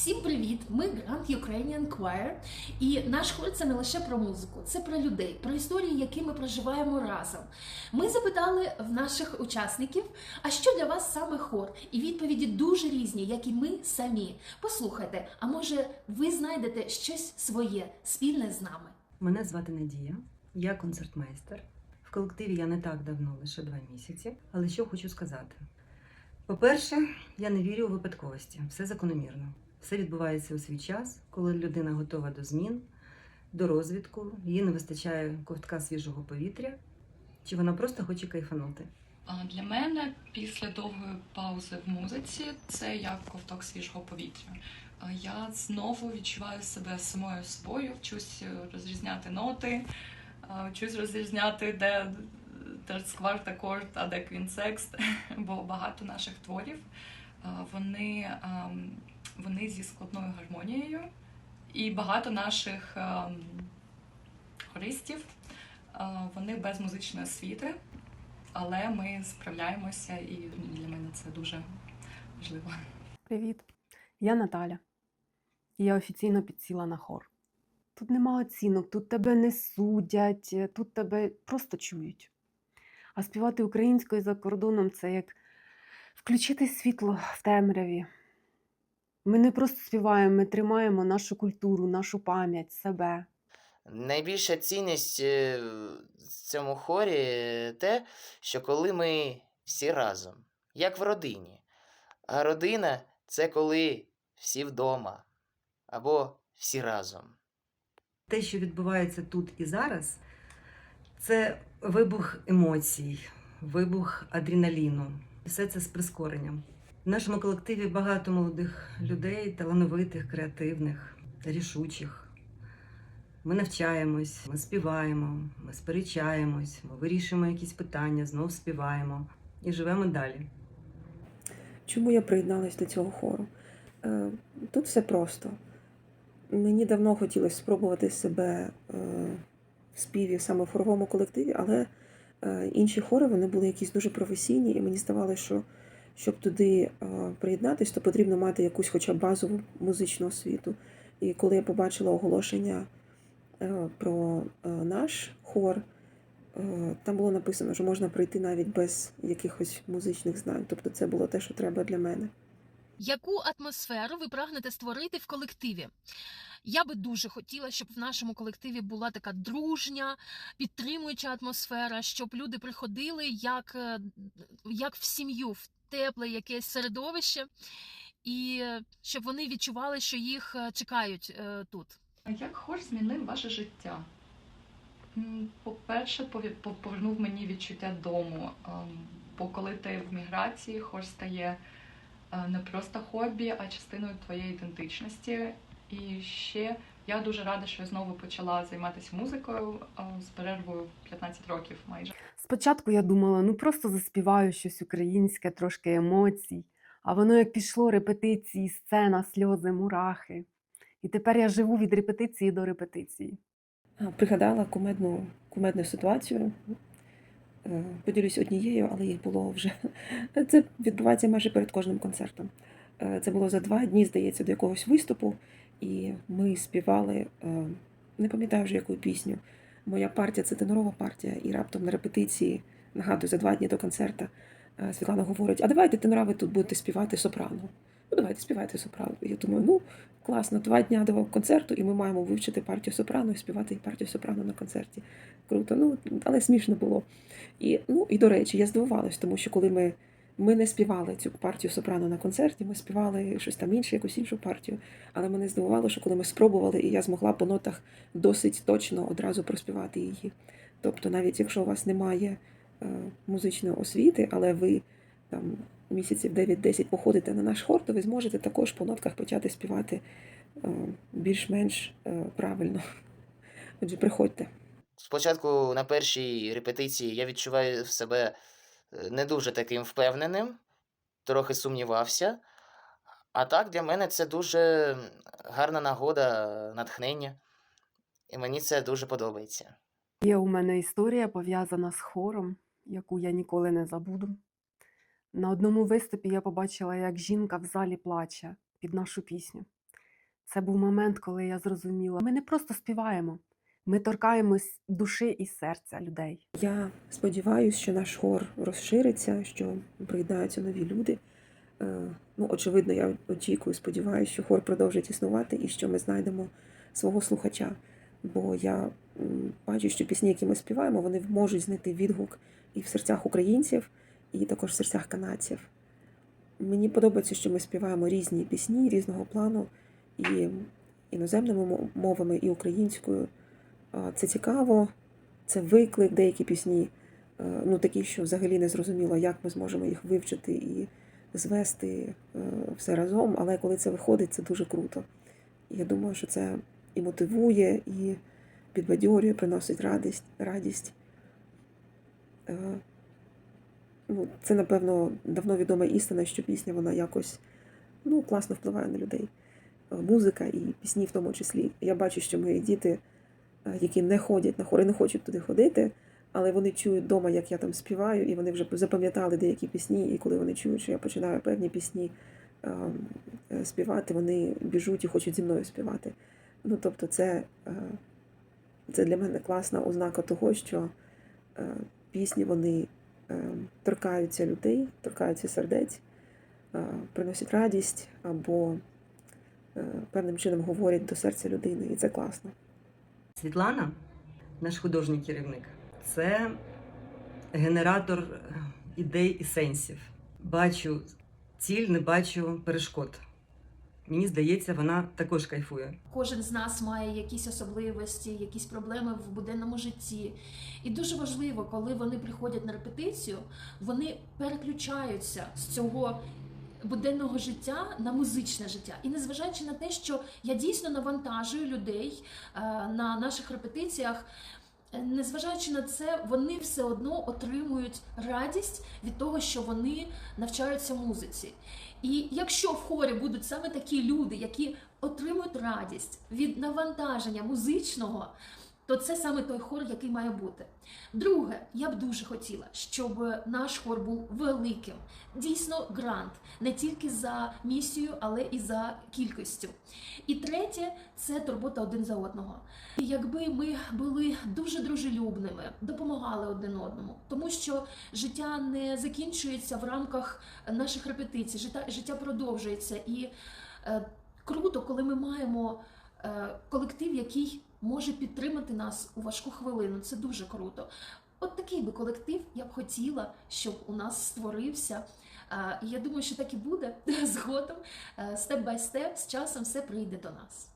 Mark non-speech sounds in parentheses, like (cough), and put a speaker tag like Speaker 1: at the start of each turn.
Speaker 1: Всім привіт! Ми Grand Ukrainian Choir. І наш хор це не лише про музику, це про людей, про історії, які ми проживаємо разом. Ми запитали в наших учасників, а що для вас саме хор? І відповіді дуже різні, як і ми самі. Послухайте, а може ви знайдете щось своє спільне з нами?
Speaker 2: Мене звати Надія, я концертмейстер. В колективі я не так давно, лише два місяці. Але що хочу сказати: по-перше, я не вірю у випадковості, все закономірно. Все відбувається у свій час, коли людина готова до змін, до розвитку, їй не вистачає ковтка свіжого повітря, чи вона просто хоче кайфанути.
Speaker 3: Для мене після довгої паузи в музиці це як ковток свіжого повітря. Я знову відчуваю себе самою собою, вчусь е, розрізняти ноти, вчусь розрізняти, де терцкварт акорд, а де квінсекст, (laughs) бо багато наших творів вони, вони зі складною гармонією, і багато наших хористів вони без музичної освіти але ми справляємося, і для мене це дуже важливо.
Speaker 4: Привіт, я Наталя. Я офіційно підсіла на хор. Тут нема оцінок, тут тебе не судять, е, тут тебе просто чують. А співати українською за кордоном це як включити світло в темряві. Ми не просто співаємо, ми тримаємо нашу культуру, нашу пам'ять, себе.
Speaker 5: Найбільша цінність е, в цьому хорі е, те, що коли ми всі разом, як в родині. А родина це коли всі вдома або всі разом.
Speaker 2: Те, що відбувається тут і зараз, це вибух емоцій, вибух адреналіну. Все це з прискоренням. В нашому колективі багато молодих людей, талановитих, креативних, рішучих. Ми навчаємось, ми співаємо, ми сперечаємось, ми вирішуємо якісь питання, знов співаємо і живемо далі.
Speaker 6: Чому я приєдналась до цього хору? Е, Тут все просто. Мені давно хотілося спробувати себе е, в співі саме в хоровому колективі, але е, інші хори вони були якісь дуже професійні, і мені здавалося, що щоб туди приєднатись, то потрібно мати якусь хоча б базову музичну освіту. І коли я побачила оголошення е, про е, наш хор, е, там було написано, що можна прийти навіть без якихось музичних знань. Тобто це було те, що треба для мене.
Speaker 1: Яку атмосферу ви прагнете створити в колективі? Я би дуже хотіла, щоб в нашому колективі була така дружня, підтримуюча атмосфера, щоб люди приходили як, як в сім'ю, тепле якесь середовище, і е, щоб вони відчували, що їх е, чекають е, тут.
Speaker 3: А Як хор змінив ваше життя? По-перше, повернув мені відчуття дому. Ем, Бо коли ти в міграції, хор стає не просто хобі, а частиною твоєї ідентичності. І ще я дуже рада, що я знову почала займатися музикою з перервою 15 років майже.
Speaker 4: Спочатку я думала, ну просто заспіваю щось українське, трошки емоцій, а воно як пішло репетиції, сцена, сльози, мурахи. І тепер я живу від репетиції до репетиції.
Speaker 6: Пригадала кумедну, кумедну ситуацію. Е, Поділюсь однією, але їх було вже. (laughs) Це відбувається майже перед кожним концертом. Е, Це було за два дні, здається, до якогось виступу, і ми співали, е, не пам'ятаю вже яку пісню. Моя партія це тенорова партія, і раптом на репетиції, нагадую, за два дні до концерту, е, Світлана говорить: а давайте тенора ви тут будете співати сопрано. Ну, давайте співайте сопрано. Я думаю, ну класно, два дня до концерту, і ми маємо вивчити партію сопрано і співати партію сопрано на концерті. Круто, ну але смішно було. І, ну, і до речі, я здивувалась, тому що коли ми, ми не співали цю партію сопрано на концерті, ми співали щось там інше, якусь іншу партію. Але мене здивувало, що коли ми спробували, і я змогла по нотах досить точно одразу проспівати її. Тобто, навіть якщо у вас немає е, музичної освіти, але ви там місяців 9-10 походите на наш хор, то ви зможете також по нотках почати співати е, більш-менш е, правильно. Отже, приходьте.
Speaker 5: Спочатку на першій репетиції я відчуваю себе е, не дуже таким впевненим, трохи сумнівався. А так для мене це дуже гарна нагода, натхнення. І мені це дуже подобається.
Speaker 4: Є у мене історія пов'язана з хором, яку я ніколи не забуду. На одному виступі я побачила, як жінка в залі плаче під нашу пісню. Це був момент, коли я зрозуміла, ми не просто співаємо, ми торкаємось душі і серця людей.
Speaker 6: Я сподіваюся, що наш хор розшириться, що приєднаються нові люди. Е, Ну, очевидно, я очікую, сподіваюся, що хор продовжить існувати і що ми знайдемо свого слухача. Бо я бачу, що пісні, які ми співаємо, вони можуть знайти відгук і в серцях українців, і також в серцях канадців. Мені подобається, що ми співаємо різні пісні різного плану, і іноземними мовами, і українською. Це цікаво, це виклик, деякі пісні, е, ну такі, що взагалі не зрозуміло, як ми зможемо їх вивчити і звести е, все разом. Але коли це виходить, це дуже круто. Я думаю, що це і мотивує, і підбадьорює, приносить радість. радість. Е, Ну, це, напевно, давно відома істина, що пісня вона якось ну, класно впливає на людей. Музика і пісні в тому числі. Я бачу, що мої діти, які не ходять на хори, не хочуть туди ходити, але вони чують вдома, як я там співаю, і вони вже запам'ятали деякі пісні, і коли вони чують, що я починаю певні пісні е, е, співати, вони біжуть і хочуть зі мною співати. Ну, тобто, це, е, це для мене класна ознака того, що е, пісні вони е, торкаються людей, торкаються сердець, е, приносять радість або е, певним чином говорять до серця людини, і це класно.
Speaker 2: Світлана, наш художній керівник, це генератор е, ідей і сенсів. Бачу ціль, не бачу перешкод. Мені здається, вона також кайфує.
Speaker 1: Кожен з нас має якісь особливості, якісь проблеми в буденному житті. І дуже важливо, коли вони приходять на репетицію, вони переключаються з цього буденного життя на музичне життя. І незважаючи на те, що я дійсно навантажую людей е, на наших репетиціях. е, Незважаючи на це, вони все одно отримують радість від того, що вони навчаються музиці. І якщо в хорі будуть саме такі люди, які отримують радість від навантаження музичного, то це саме той хор, який має бути. Друге, я б дуже хотіла, щоб наш хор був великим. Дійсно, грант не тільки за місію, але і за кількістю. І третє це турбота один за одного. І якби ми були дуже дружелюбними, допомагали один одному, тому що життя не закінчується в рамках наших репетицій, життя, життя продовжується. І е, круто, коли ми маємо колектив, який може підтримати нас у важку хвилину. Це дуже круто. От такий би колектив я б хотіла, щоб у нас створився. Е, я думаю, що так і буде (laughs) згодом, степ бай степ, з часом все прийде до нас.